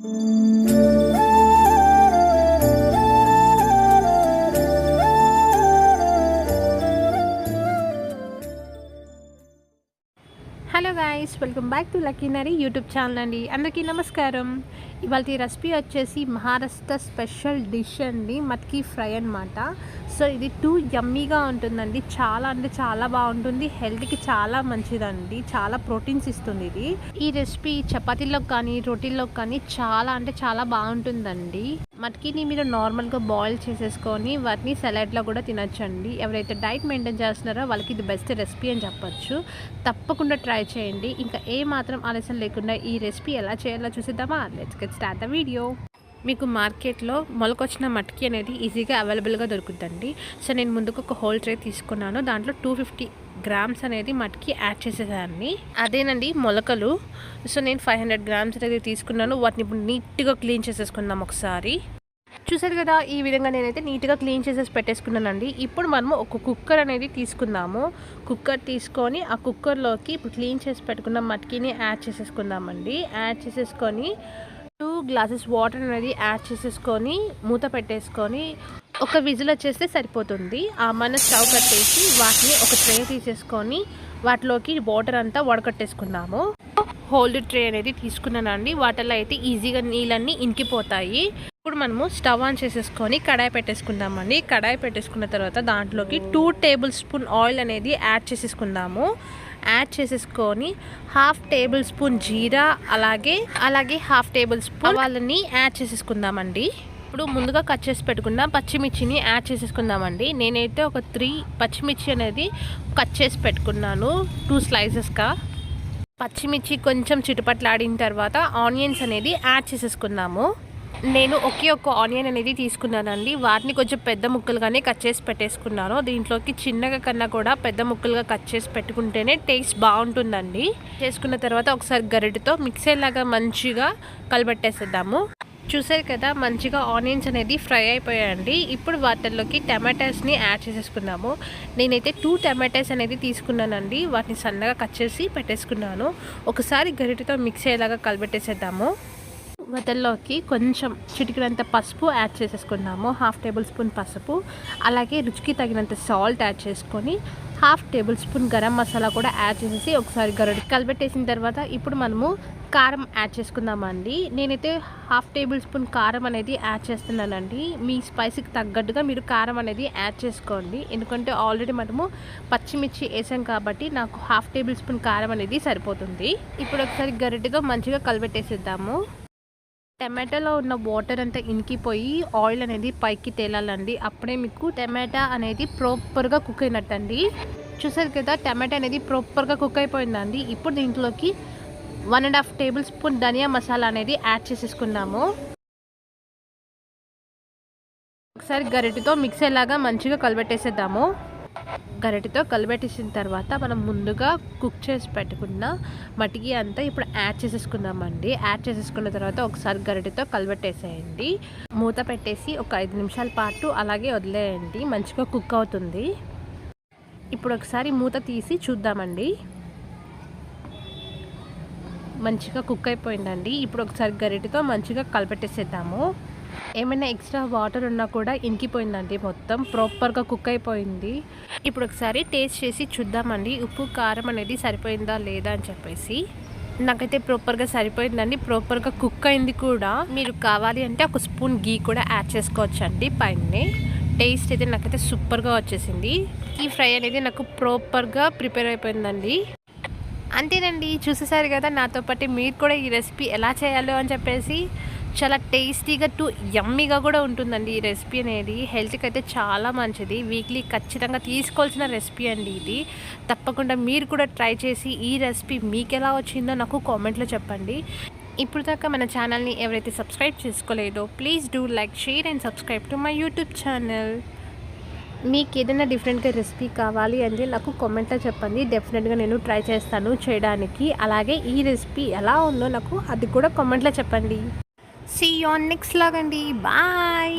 Thank you. Hello guys welcome back to లక్కీనరీ YouTube channel అండి. అందరికీ నమస్కారం. ఇవాళ రెసిపీ వచ్చేసి మహారాష్ట్ర స్పెషల్ డిష్ అండి మట్కీ ఫ్రై అన్నమాట. సో ఇది టూ యమ్మీగా ఉంటుందండి. చాలా అంటే చాలా బాగుంటుంది. హెల్త్కి చాలా మంచిదండి. చాలా ప్రోటీన్స్ ఇస్తుంది ఇది. ఈ రెసిపీ చపాతీలోకి కానీ రొటీల్లో కానీ చాలా అంటే చాలా బాగుంటుందండి. మట్కిని మీరు నార్మల్గా బాయిల్ చేసేసుకొని వాటిని సలాడ్లో కూడా తినచ్చండి. ఎవరైతే డైట్ మెయింటైన్ చేస్తున్నారో వాళ్ళకి ఇది బెస్ట్ రెసిపీ అని చెప్పొచ్చు. తప్పకుండా ట్రై చేయండి. ఇంకా ఏ మాత్రం ఆలస్యం లేకుండా ఈ రెసిపీ ఎలా చేయాలో చూసిద్దామా? Let's get start the video మీకు మార్కెట్లో మొలకొచ్చిన మట్కి అనేది ఈజీగా అవైలబుల్గా దొరుకుతుందండి సో నేను ముందుకు ఒక హోల్ ట్రే తీసుకున్నాను. దాంట్లో టూ ఫిఫ్టీ గ్రామ్స్ అనేది మట్కి యాడ్ చేసేదాన్ని. అదేనండి మొలకలు. సో నేను ఫైవ్ హండ్రెడ్ గ్రామ్స్ అనేది తీసుకున్నాను. వాటిని ఇప్పుడు నీట్గా క్లీన్ చేసేసుకుందాం ఒకసారి. చూసారు కదా ఈ విధంగా నేనైతే నీట్గా క్లీన్ చేసేసి పెట్టేసుకున్నానండి. ఇప్పుడు మనము ఒక కుక్కర్ అనేది తీసుకుందాము. కుక్కర్ తీసుకొని ఆ కుక్కర్లోకి ఇప్పుడు క్లీన్ చేసి పెట్టుకున్న మట్కిని యాడ్ చేసేసుకుందామండి. యాడ్ చేసేసుకొని టూ గ్లాసెస్ వాటర్ అనేది యాడ్ చేసేసుకొని మూత పెట్టేసుకొని ఒక విజిల్ వచ్చేస్తే సరిపోతుంది. ఆ మన స్టవ్ కట్టేసి వాటిని ఒక ట్రే తీసేసుకొని వాటిలోకి వాటర్ అంతా వడకట్టేసుకున్నాము. హోల్డ్ ట్రే అనేది తీసుకున్నానండి. వాటిలో అయితే ఈజీగా నీళ్ళన్నీ ఇంకిపోతాయి. ఇప్పుడు మనము స్టవ్ ఆన్ చేసేసుకొని కడాయి పెట్టేసుకుందామండి. కడాయి పెట్టేసుకున్న తర్వాత దాంట్లోకి టూ టేబుల్ స్పూన్ ఆయిల్ అనేది యాడ్ చేసేసుకుందాము. యాడ్ చేసేసుకొని హాఫ్ టేబుల్ స్పూన్ జీరా అలాగే అలాగే హాఫ్ టేబుల్ స్పూన్ వాళ్ళని యాడ్ చేసేసుకుందామండి. ఇప్పుడు ముందుగా కట్ చేసి పెట్టుకున్న పచ్చిమిర్చిని యాడ్ చేసేసుకుందామండి. నేనైతే ఒక త్రీ పచ్చిమిర్చి అనేది కట్ చేసి పెట్టుకున్నాను టూ స్లైసెస్గా పచ్చిమిర్చి కొంచెం చిటుపట్లాడిన తర్వాత ఆనియన్స్ అనేది యాడ్ చేసేసుకుందాము. నేను ఒకే ఒక్క ఆనియన్ అనేది తీసుకున్నానండి. వాటిని కొంచెం పెద్ద ముక్కలుగానే కట్ చేసి పెట్టేసుకున్నాను. దీంట్లోకి చిన్నగా కన్నా కూడా పెద్ద ముక్కలుగా కట్ చేసి పెట్టుకుంటేనే టేస్ట్ బాగుంటుందండి. చేసుకున్న తర్వాత ఒకసారి గరిటతో అయ్యేలాగా మంచిగా కలబెట్టేసేద్దాము. చూసారు కదా మంచిగా ఆనియన్స్ అనేది ఫ్రై అయిపోయాయండి. ఇప్పుడు వాటిల్లోకి టమాటాస్ని యాడ్ చేసేసుకున్నాము నేనైతే టూ టమాటాస్ అనేది తీసుకున్నానండి. వాటిని సన్నగా కట్ చేసి పెట్టేసుకున్నాను. ఒకసారి గరిటతో మిక్స్ అయ్యేలాగా కలబెట్టేసేద్దాము. వాటిల్లోకి కొంచెం చిటికినంత పసుపు యాడ్ చేసేసుకున్నాము. హాఫ్ టేబుల్ స్పూన్ పసుపు అలాగే రుచికి తగినంత సాల్ట్ యాడ్ చేసుకొని half tablespoon garam masala కూడా యాడ్ చేసేసి ఒకసారి గరడి కలిపెట్టేసిన తర్వాత ఇప్పుడు మనము కారం యాడ్ చేసుకుందామండి. నేనైతే హాఫ్ టేబుల్ స్పూన్ కారం అనేది యాడ్ చేస్తున్నానండి. మీ స్పైసీకి తగ్గట్టుగా మీరు కారం అనేది యాడ్ చేసుకోండి. ఎందుకంటే ఆల్రెడీ మనము పచ్చిమిర్చి వేసాం కాబట్టి నాకు హాఫ్ టేబుల్ స్పూన్ కారం అనేది సరిపోతుంది. ఇప్పుడు ఒకసారి గరిటెతో మంచిగా కలిపెట్టేసేద్దాము టమాటాలో ఉన్న వాటర్ అంతా ఇనికిపోయి ఆయిల్ అనేది పైకి తేలాలండి. అప్పుడే మీకు టమాటా అనేది ప్రాపర్గా కుక్ అయినట్టండి. చూసారు కదా టమాటా అనేది ప్రాపర్గా కుక్ అయిపోయిందండి. ఇప్పుడు దీంట్లోకి one and half tablespoon ధనియా మసాలా అనేది యాడ్ చేసేసుకున్నాము. ఒకసారి గరిటెతో మిక్స్ అయ్యేలాగా మంచిగా కలబెట్టేసేద్దాము. గరిటెతో కలిపెట్టేసిన తర్వాత మనం ముందుగా కుక్ చేసి పెట్టుకున్న మటికి అంతా ఇప్పుడు యాడ్ చేసేసుకుందామండి. యాడ్ చేసేసుకున్న తర్వాత ఒకసారి గరిటెతో కలిపెట్టేసేయండి మూత పెట్టేసి ఒక ఐదు నిమిషాల పాటు అలాగే వదిలేయండి. మంచిగా కుక్ అవుతుంది. ఇప్పుడు ఒకసారి మూత తీసి చూద్దామండి. మంచిగా కుక్ అయిపోయిందండి. ఇప్పుడు ఒకసారి గరిటెతో మంచిగా కలిపెట్టేసేద్దాము ఏమైనా ఎక్స్ట్రా వాటర్ ఉన్నా కూడా ఇంకిపోయిందండి మొత్తం. ప్రాపర్గా కుక్ అయిపోయింది. ఇప్పుడు ఒకసారి టేస్ట్ చేసి చూద్దామండి. ఉప్పు కారం అనేది సరిపోయిందా లేదా అని చెప్పేసి. నాకైతే ప్రాపర్గా సరిపోయిందండి. ప్రాపర్గా కుక్ అయింది కూడా. మీరు కావాలి అంటే ఒక స్పూన్ గీ కూడా యాడ్ చేసుకోవచ్చు అండి పైన. టేస్ట్ అయితే నాకైతే సూపర్గా వచ్చేసింది. ఈ ఫ్రై అనేది నాకు ప్రాపర్గా ప్రిపేర్ అయిపోయిందండి. అంతేనండి. చూసేసారు కదా నాతో పాటు మీరు కూడా ఈ రెసిపీ ఎలా చేయాలో అని చెప్పేసి. చాలా టేస్టీగా టు యమ్మీగా కూడా ఉంటుందండి ఈ రెసిపీ అనేది. హెల్త్కి అయితే చాలా మంచిది. వీక్లీ ఖచ్చితంగా తీసుకోవాల్సిన రెసిపీ అండి ఇది. తప్పకుండా మీరు కూడా ట్రై చేసి ఈ రెసిపీ మీకు ఎలా వచ్చిందో నాకు కామెంట్లో చెప్పండి. ఇప్పుడు దాకా మన ఛానల్ని ఎవరైతే subscribe చేసుకోలేదో please do like share and subscribe to my YouTube channel. మీకు ఏదైనా డిఫరెంట్గా రెసిపీ కావాలి అంటే నాకు కామెంట్లో చెప్పండి. డెఫినెట్గా నేను ట్రై చేస్తాను చేయడానికి. అలాగే ఈ రెసిపీ ఎలా ఉందో నాకు అది కూడా కామెంట్లో చెప్పండి. సీ ఆన్ నెక్స్ట్ లాగండి బాయ్